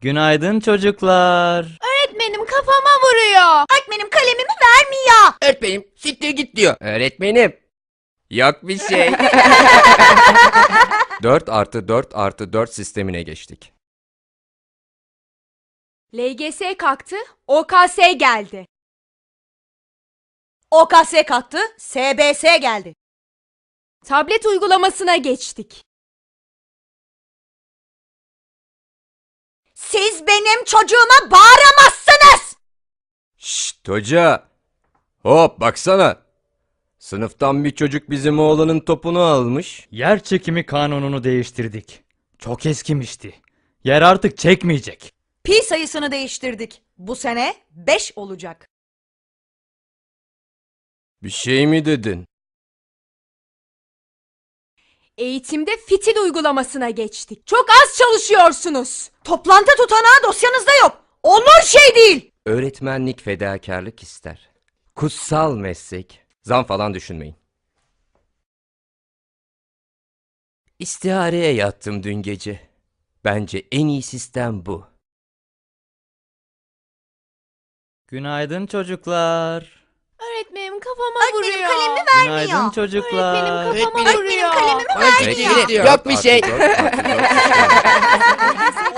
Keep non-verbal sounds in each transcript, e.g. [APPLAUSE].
Günaydın çocuklar. Öğretmenim kafama vuruyor. Öğretmenim kalemimi vermiyor. Öğretmenim siktir git diyor. Öğretmenim. Yok bir şey. [LAUGHS] 4 artı 4 artı 4 sistemine geçtik. LGS kalktı, OKS geldi. OKS kalktı, SBS geldi. Tablet uygulamasına geçtik. Siz benim çocuğuma bağıramazsınız. Şşt hoca. Hop baksana. Sınıftan bir çocuk bizim oğlanın topunu almış. Yer çekimi kanununu değiştirdik. Çok eskimişti. Yer artık çekmeyecek. Pi sayısını değiştirdik. Bu sene 5 olacak. Bir şey mi dedin? Eğitimde fitil uygulamasına geçtik. Çok az çalışıyorsunuz. Toplantı tutanağı dosyanızda yok. Olur şey değil. Öğretmenlik fedakarlık ister. Kutsal meslek. Zam falan düşünmeyin. İstihareye yattım dün gece. Bence en iyi sistem bu. Günaydın çocuklar. Öğretmenim kafama Öğretmenim vuruyor. kalemimi Günaydın vermiyor. çocuklar. Öğretmenim kafama vuruyor. kalemimi Yok bir şey.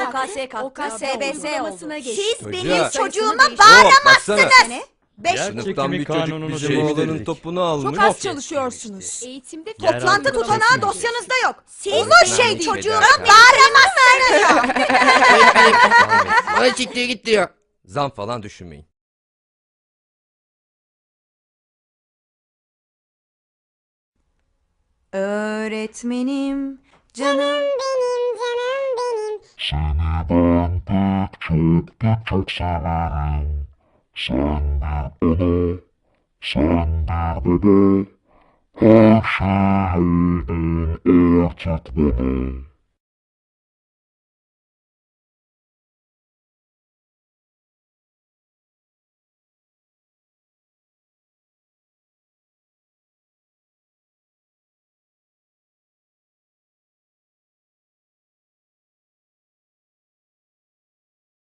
OKS kalktı, OKS uygulamasına oldu. Siz benim çocuğuma bağıramazsınız. 5 Yer Sınıftan bir çocuk kanununu bizim oğlanın topunu almış. Çok az çalışıyorsunuz. Eğitimde Toplantı tutanağı dosyanızda yok. Siz Olur şey çocuğuma bağıramazsınız. Bana siktir git diyor. Zam falan düşünmeyin. Öğretmenim, canım Seni ben pek çok pek çok severim. Sen bir ana, sen bir bebe. Her şeyin erkek bebe.